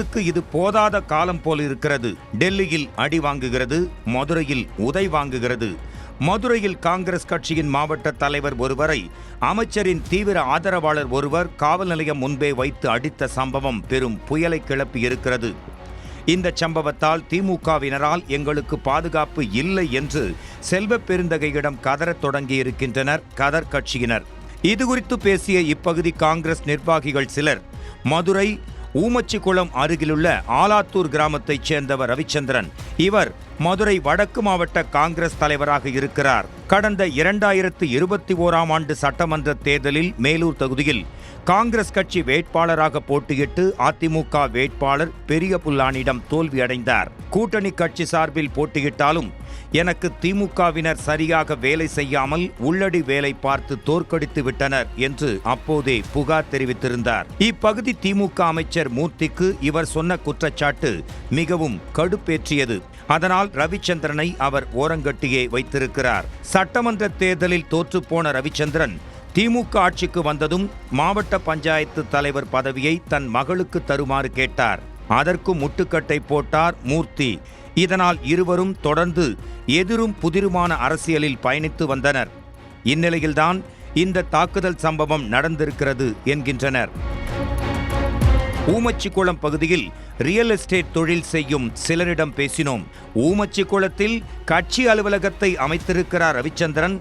அரசுக்கு இது போதாத காலம் போல் இருக்கிறது. டெல்லியில் அடி வாங்குகிறது மதுரையில் உதை வாங்குகிறது. மதுரையில் காங்கிரஸ் கட்சியின் மாவட்ட தலைவர் ஒருவரை அமைச்சரின் தீவிர ஆதரவாளர் ஒருவர் காவல் நிலையம் முன்பே வைத்து அடித்த சம்பவம் பெரும் புயலை கிளப்பி இருக்கிறது. இந்த சம்பவத்தால் திமுகவினரால் எங்களுக்கு பாதுகாப்பு இல்லை என்று செல்வ பெருந்தகையிடம் கதறத் தொடங்கியிருக்கின்றனர் கதர் கட்சியினர். இதுகுறித்து பேசிய இப்பகுதி காங்கிரஸ் நிர்வாகிகள் சிலர் மதுரை ஊமச்சிக்குளம் அருகிலுள்ள ஆலாத்தூர் கிராமத்தைச் சேர்ந்தவர் ரவிச்சந்திரன். இவர் மதுரை வடக்கு மாவட்ட காங்கிரஸ் தலைவராக இருக்கிறார். கடந்த இரண்டாயிரத்து இருபத்தி ஓராம் ஆண்டு சட்டமன்ற தேர்தலில் மேலூர் தொகுதியில் காங்கிரஸ் கட்சி வேட்பாளராக போட்டியிட்டு அதிமுக வேட்பாளர் பெரிய புல்லானிடம் தோல்வியடைந்தார் கூட்டணி கட்சி சார்பில் போட்டியிட்டாலும் எனக்கு திமுகவினர் சரியாக வேலை செய்யாமல் உள்ளடி வேலை பார்த்து தோற்கடித்து விட்டனர் என்று அப்போதே புகார் தெரிவித்திருந்தார். இப்பகுதி திமுக அமைச்சர் மூர்த்திக்கு இவர் சொன்ன குற்றச்சாட்டு மிகவும் கடுப்பேற்றியது. அதனால் ரவிச்சந்திரனை அவர் ஓரங்கட்டியே வைத்திருக்கிறார். சட்டமன்ற தேர்தலில் தோற்றுப்போன ரவிச்சந்திரன் திமுக ஆட்சிக்கு வந்ததும் மாவட்ட பஞ்சாயத்து தலைவர் பதவியை தன் மகளுக்கு தருமாறு கேட்டார். அதற்கும் முட்டுக்கட்டை போட்டார் மூர்த்தி. இதனால் இருவரும் தொடர்ந்து எதிரும் புதிருமான அரசியலில் பயணித்து வந்தனர். இந்நிலையில்தான் இந்த தாக்குதல் சம்பவம் நடந்திருக்கிறது என்கின்றனர். ஊமச்சிக்குளம் பகுதியில் ரியல் எஸ்டேட் தொழில் செய்யும் சிலரிடம் பேசினோம். ஊமச்சிக்குளத்தில் கட்சி அலுவலகத்தை அமைத்திருக்கிறார் ரவிச்சந்திரன்.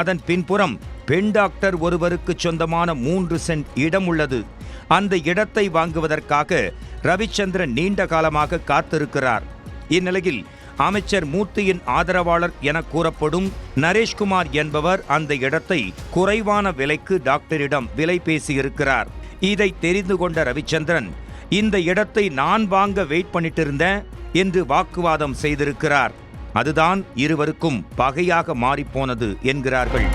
அதன் பின்புறம் பெண் டாக்டர் ஒருவருக்கு சொந்தமான மூன்று சென்ட் இடம் உள்ளது. அந்த இடத்தை வாங்குவதற்காக ரவிச்சந்திரன் நீண்ட காலமாக காத்திருக்கிறார். இந்நிலையில் அமைச்சர் மூர்த்தியின் ஆதரவாளர் என கூறப்படும் நரேஷ்குமார் என்பவர் அந்த இடத்தை குறைவான விலைக்கு டாக்டரிடம் விலை பேசியிருக்கிறார். இதை தெரிந்து கொண்ட ரவிச்சந்திரன் இந்த இடத்தை நான் வாங்க வெயிட் பண்ணிட்டு இருந்தேன் என்று வாக்குவாதம் செய்திருக்கிறார். அதுதான் இருவருக்கும் பகையாக மாறிப்போனது என்கிறார்கள்.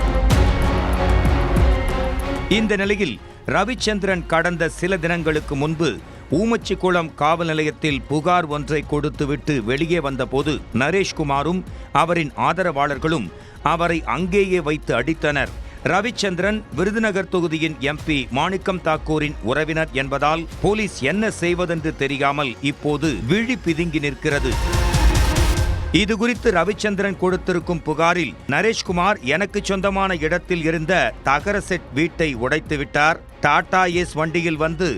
இந்த நிலையில் ரவிச்சந்திரன் கடந்த சில தினங்களுக்கு முன்பு ஊமச்சிக்குளம் காவல் நிலையத்தில் புகார் ஒன்றை கொடுத்துவிட்டு வெளியே வந்தபோது நரேஷ்குமாரும் அவரின் ஆதரவாளர்களும் அவரை அங்கேயே வைத்து அடித்தனர். ரவிச்சந்திரன் விருதுநகர் தொகுதியின் எம்பி மாணிக்கம் தாக்கூரின் உறவினர் என்பதால் போலீஸ் என்ன செய்வதென்று தெரியாமல் இப்போது விழி பிதுங்கி நிற்கிறது. இது குறித்து ரவிச்சந்திரன் கொடுத்திருக்கும் புகாரில் நரேஷ்குமார் எனக்கு சொந்தமான இடத்தில் இருந்த தகர செட் வீட்டை உடைத்துவிட்டார். டாடா ஏஸ் வண்டியில் வந்து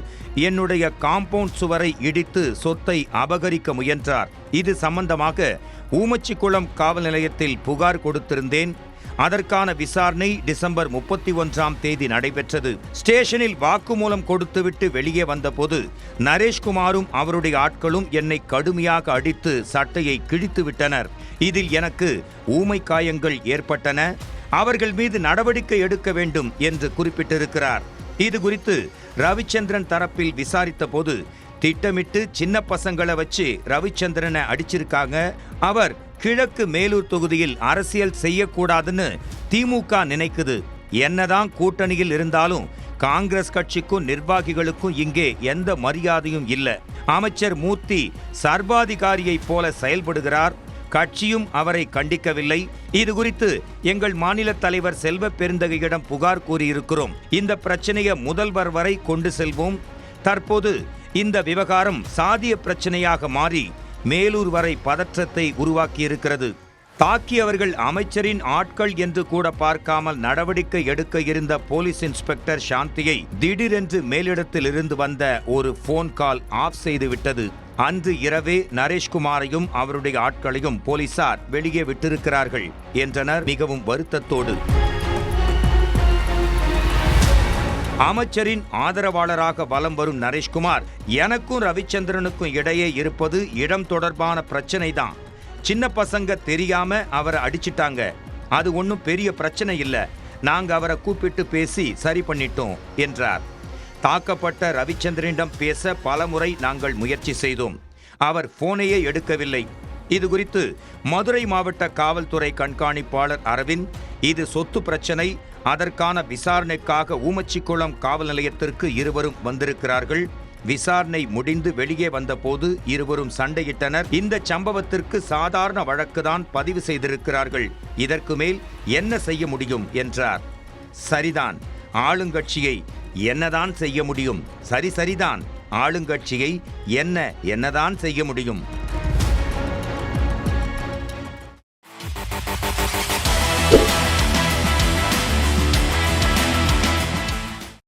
என்னுடைய காம்பவுண்ட் சுவரை இடித்து சொத்தை அபகரிக்க முயன்றார். இது சம்பந்தமாக ஊமச்சிக்குளம் காவல் நிலையத்தில் புகார் கொடுத்திருந்தேன். அதற்கான விசாரணை டிசம்பர் முப்பத்தி ஒன்றாம் தேதி நடைபெற்றது. ஸ்டேஷனில் வாக்குமூலம் கொடுத்துவிட்டு வெளியே வந்தபோது நரேஷ்குமாரும் அவருடைய ஆட்களும் என்னை கடுமையாக அடித்து சட்டையை கிழித்து விட்டனர் இதில் எனக்கு ஊமை காயங்கள் ஏற்பட்டன. அவர்கள் மீது நடவடிக்கை எடுக்க வேண்டும் என்று குறிப்பிட்டிருக்கிறார். இது குறித்து ரவிச்சந்திரன் தரப்பில் விசாரித்த போது திட்டமிட்டு சின்ன பசங்களை வச்சு ரவிச்சந்திரனை அடிச்சிருக்காங்க. அவர் கிழக்கு மேலூர் தொகுதியில் அரசியல் செய்யக்கூடாதுன்னு திமுக நினைக்குது. என்னதான் கூட்டணியில் இருந்தாலும் காங்கிரஸ் கட்சிக்கும் நிர்வாகிகளுக்கும் இங்கே எந்த மரியாதையும் இல்லை. அமைச்சர் மூர்த்தி சர்வாதிகாரியைப் போல செயல்படுகிறார். கட்சியும் அவரை கண்டிக்கவில்லை. இது குறித்து எங்கள் மாநில தலைவர் செல்வ பெருந்தகையிடம் புகார் கூறியிருக்கிறோம். இந்த பிரச்சனையை முதல்வர் வரை கொண்டு செல்வோம். தற்போது இந்த விவகாரம் சாதிய பிரச்சனையாக மாறி மேலூர் வரை பதற்றத்தை உருவாக்கியிருக்கிறது. தாக்கியவர்கள் அமைச்சரின் ஆட்கள் என்று கூட பார்க்காமல் நடவடிக்கை எடுக்க இருந்த போலீஸ் இன்ஸ்பெக்டர் சாந்தியை திடீரென்று மேலிடத்தில் இருந்து வந்த ஒரு போன் கால் ஆஃப் செய்துவிட்டது. அன்று இரவே நரேஷ்குமாரையும் அவருடைய ஆட்களையும் போலீசார் வெளியே விட்டிருக்கிறார்கள் என்றனர் மிகவும் வருத்தத்தோடு. அமைச்சரின் ஆதரவாளராக வலம் வரும் நரேஷ்குமார் எனக்கும் ரவிச்சந்திரனுக்கும் இடையே இருப்பது இடம் தொடர்பான பிரச்சனை தான் சின்ன பசங்க தெரியாம அவரை அடிச்சிட்டாங்க. அது ஒன்றும் பெரிய பிரச்சனை இல்லை. நாங்கள் அவரை கூப்பிட்டு பேசி சரி பண்ணிட்டோம் என்றார். தாக்கப்பட்ட ரவிச்சந்திரனிடம் பேச பலமுறை நாங்கள் முயற்சி செய்தோம். அவர் போனையே எடுக்கவில்லை. இது குறித்து மதுரை மாவட்ட காவல்துறை கண்காணிப்பாளர் அரவிந்த் இது சொத்து பிரச்சனை அதற்கான விசாரணைக்காக ஊமச்சிக்குளம் காவல் நிலையத்திற்கு இருவரும் வந்திருக்கிறார்கள். விசாரணை முடிந்து வெளியே வந்தபோது இருவரும் சண்டையிட்டனர். இந்த சம்பவத்திற்கு சாதாரண வழக்குதான் பதிவு செய்திருக்கிறார்கள். இதற்கு மேல் என்ன செய்ய முடியும் என்றார். சரிதான். ஆளுங்கட்சியை என்னதான் செய்ய முடியும்? சரி சரிதான். ஆளுங்கட்சியை என்ன என்னதான் செய்ய முடியும்?